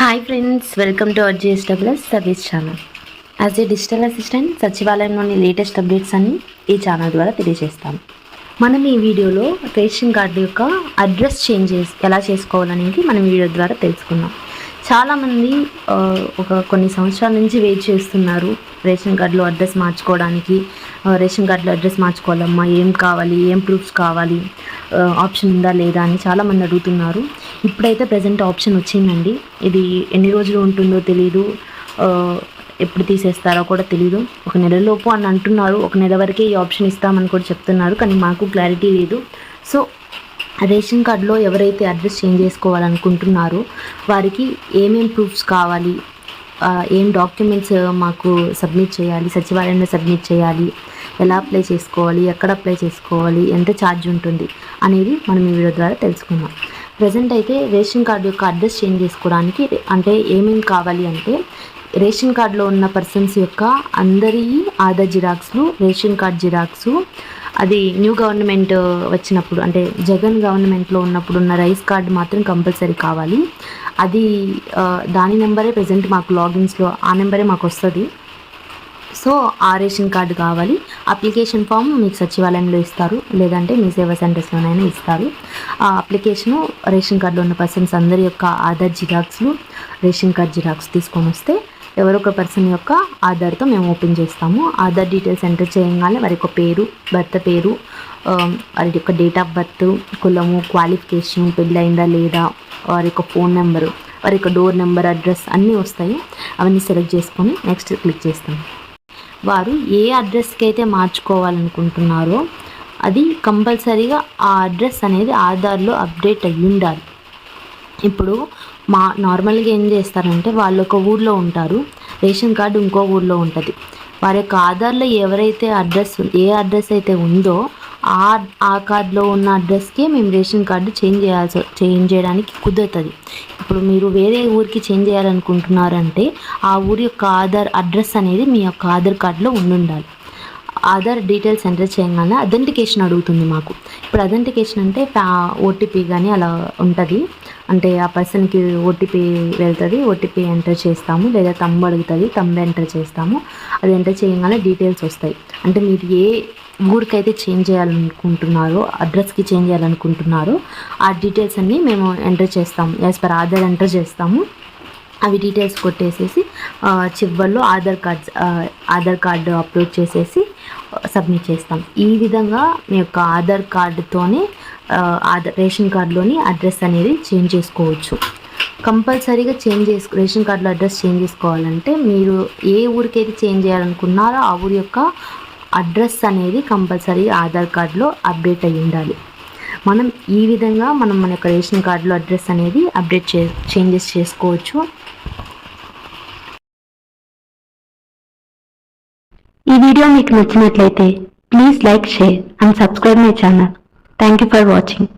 Hi friends welcome to R G S W S service channel as a digital assistant సచివాలయంలోని latest updates అన్ని ఈ channel ద్వారా తెలియజేస్తాం. మనం ఈ వీడియోలో రేషన్ కార్డు యొక్క అడ్రస్ చేంజ్ ఎలా చేసుకోవాలనేది మనం వీడియో ద్వారా తెలుసుకుందాం. చాలామంది ఒక కొన్ని సంవత్సరాల నుంచి వెయిట్ చేస్తున్నారు రేషన్ కార్డులో అడ్రస్ మార్చుకోవడానికి. రేషన్ కార్డులో అడ్రస్ మార్చుకోవాలమ్మా ఏం కావాలి ఏం ప్రూఫ్స్ కావాలి ఆప్షన్ ఉందా లేదా అని చాలామంది అడుగుతున్నారు. ఇప్పుడైతే ప్రజెంట్ ఆప్షన్ వచ్చిందండి. ఇది ఎన్ని రోజులు ఉంటుందో తెలియదు ఎప్పుడు తీసేస్తారో కూడా తెలియదు ఒక నెలలోపు అని అంటున్నారు. ఒక నెల వరకే ఈ ఆప్షన్ ఇస్తామని కూడా చెప్తున్నారు. కానీ మాకు క్లారిటీ లేదు. సో రేషన్ కార్డులో ఎవరైతే అడ్రస్ చేంజ్ చేసుకోవాలనుకుంటున్నారో వారికి ఏమేం ప్రూఫ్స్ కావాలి? ఏం డాక్యుమెంట్స్ మాకు సబ్మిట్ చేయాలి? సచివాలయంలో సబ్మిట్ చేయాలి? ఎలా అప్లై చేసుకోవాలి? ఎక్కడ అప్లై చేసుకోవాలి? ఎంత ఛార్జ్ ఉంటుంది? అనేది మనం ఈ వీడియో ద్వారా తెలుసుకుందాం. ప్రజెంట్ అయితే రేషన్ కార్డు యొక్క అడ్రస్ చేంజ్ చేసుకోవడానికి అంటే ఏమేమి కావాలి అంటే రేషన్ కార్డులో ఉన్న పర్సన్స్ యొక్క అందరి ఆధార్ జిరాక్స్లు రేషన్ కార్డ్ జిరాక్సు అది న్యూ గవర్నమెంట్ వచ్చినప్పుడు అంటే జగన్ గవర్నమెంట్లో ఉన్నప్పుడు ఉన్న రైస్ కార్డు మాత్రం కంపల్సరీ కావాలి. అది దాని నెంబరే ప్రజెంట్ మాకు లాగిన్స్లో ఆ నెంబరే మాకు వస్తుంది. సో ఆ రేషన్ కార్డు కావాలి. అప్లికేషన్ ఫామ్ మీకు సచివాలయంలో ఇస్తారు. లేదంటే మీ సేవా సెంటర్స్లోనైనా ఇస్తారు. ఆ అప్లికేషను రేషన్ కార్డులో ఉన్న పర్సన్స్ అందరి యొక్క ఆధార్ జిరాక్స్లు రేషన్ కార్డ్ జిరాక్స్ తీసుకొని వస్తే ఎవరొక పర్సన్ యొక్క ఆధార్తో మేము ఓపెన్ చేస్తాము. ఆధార్ డీటెయిల్స్ ఎంటర్ చేయగానే వారి యొక్క పేరు భర్త పేరు వారి యొక్క డేట్ ఆఫ్ బర్త్ కులము క్వాలిఫికేషన్ పెళ్ళయిందా లేదా వారి యొక్క ఫోన్ నెంబరు వారి యొక్క డోర్ నెంబర్ అడ్రస్ అన్నీ వస్తాయి. అవన్నీ సెలెక్ట్ చేసుకొని నెక్స్ట్ క్లిక్ చేస్తాము. వారు ఏ అడ్రస్కి అయితే మార్చుకోవాలనుకుంటున్నారో అది కంపల్సరీగా ఆ అడ్రస్ అనేది ఆధార్లో అప్డేట్ అయ్యి ఉండాలి. ఇప్పుడు మా నార్మల్గా ఏం చేస్తారంటే వాళ్ళు ఒక ఊర్లో ఉంటారు రేషన్ కార్డు ఇంకో ఊర్లో ఉంటుంది. వారి యొక్క ఆధార్లో ఎవరైతే అడ్రస్ ఏ అడ్రస్ అయితే ఉందో ఆ ఆ కార్డులో ఉన్న అడ్రస్కే మేము రేషన్ కార్డు చేంజ్ చేయాల్సి చేంజ్ చేయడానికి కుదురుతుంది. ఇప్పుడు మీరు వేరే ఊరికి చేంజ్ చేయాలనుకుంటున్నారంటే ఆ ఊరి యొక్క ఆధార్ అడ్రస్ అనేది మీ యొక్క ఆధార్ కార్డులో ఉండాలి ఆధార్ డీటెయిల్స్ ఎంటర్ చేయగానే అథెంటికేషన్ అడుగుతుంది మాకు. ఇప్పుడు అథెంటికేషన్ అంటే ఓటీపీ కానీ అలా ఉంటుంది. అంటే ఆ పర్సన్కి ఓటీపీ వెళ్తుంది ఓటీపీ ఎంటర్ చేస్తాము లేదా తమ్ము అడుగుతుంది తమ్ము ఎంటర్ చేస్తాము. అది ఎంటర్ చేయగానే డీటెయిల్స్ వస్తాయి. అంటే మీరు ఏ ఊరికైతే చేంజ్ చేయాలనుకుంటున్నారో అడ్రస్కి చేంజ్ చేయాలనుకుంటున్నారో ఆ డీటెయిల్స్ అన్నీ మేము ఎంటర్ చేస్తాము. యాజ్ పర్ ఆధార్ ఎంటర్ చేస్తాము. అవి డీటెయిల్స్ కొట్టేసేసి చివరిలో Aadhaar card Aadhaar card upload చేసేసి సబ్మిట్ చేస్తాం ఈ విధంగా మీ యొక్క ఆధార్ కార్డుతోనే ఆధార్ రేషన్ కార్డులోని అడ్రస్ అనేది చేంజ్ చేసుకోవచ్చు. కంపల్సరీగా చేంజ్ చేసుకో రేషన్ కార్డులో అడ్రస్ చేంజ్ చేసుకోవాలంటే మీరు ఏ ఊరికైతే చేంజ్ చేయాలనుకున్నారో ఆ ఊరి యొక్క అడ్రస్ అనేది కంపల్సరీ ఆధార్ కార్డులో అప్డేట్ అయి ఉండాలి. మనం ఈ విధంగా మనం మన యొక్క రేషన్ కార్డులో అడ్రస్ అనేది అప్డేట్ చే చేంజెస్ చేసుకోవచ్చు. ఈ వీడియో మీకు నచ్చినట్లయితే please like share and subscribe my channel. Thank you for watching